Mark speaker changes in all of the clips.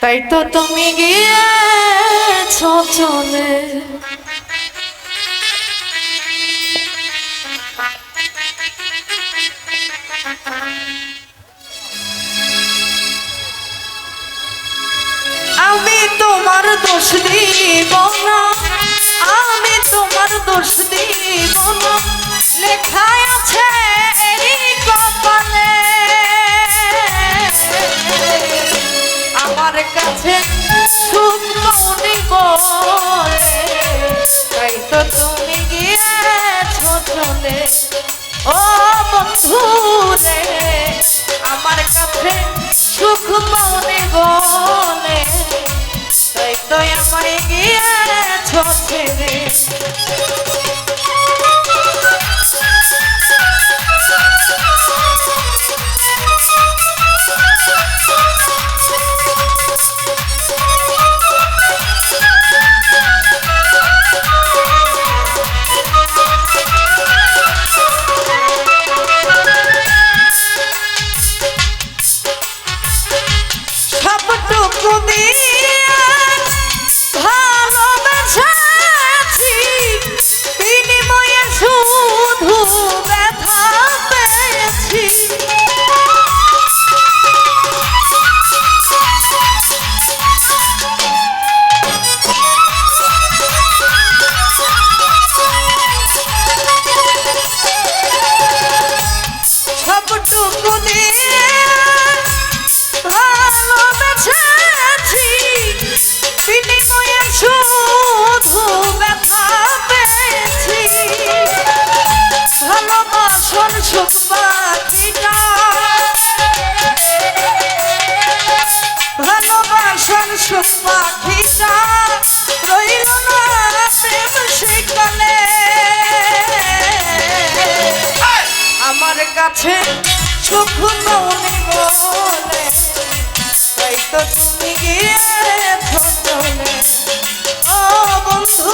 Speaker 1: তাই তো তুমি গিয়েছ চলে। আমি তোমার দোষ দিব না। আমি তোমার দোষ দিব না। লেখায় আছে você. আসল সুখ পাখিটা ভালোবাসার সুখ পাখিটা আমার কাছে সুখ বলে তাই তো তুমি গিয়েছ মনে ও বন্ধু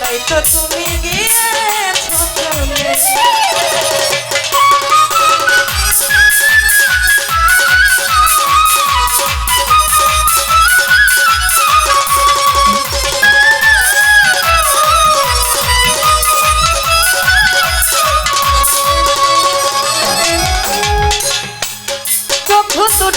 Speaker 1: তাই তো তুমি গিয়েছ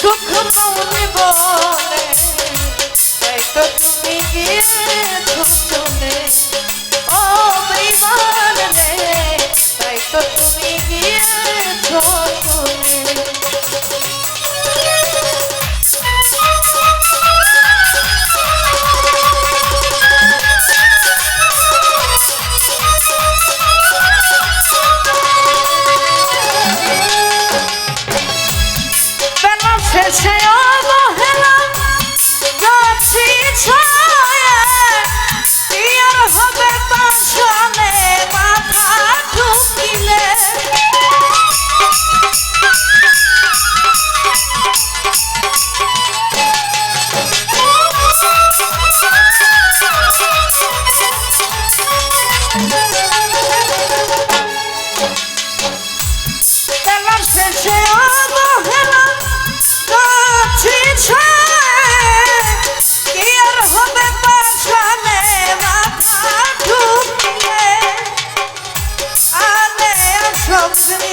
Speaker 1: সুখ change.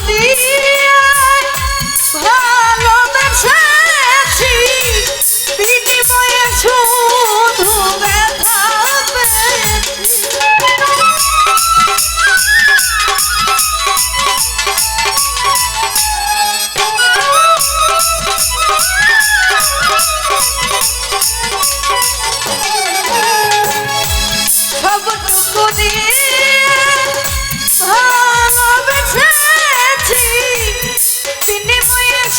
Speaker 1: দিয়ে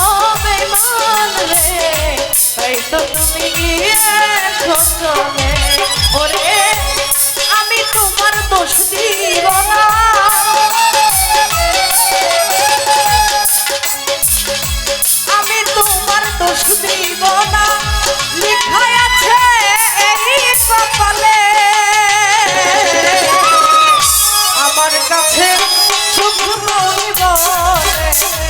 Speaker 1: ও বেমান রে। তাই তো তুমি গিয়েছো চলে ওরে, আমি তোমার দোষ দিব না। আমি তোমার দোষ দিব না। লিখাই আছে এই কপালে। আমার কাছে সুখ রইব তাই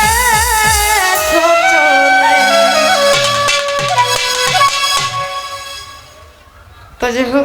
Speaker 1: 大家好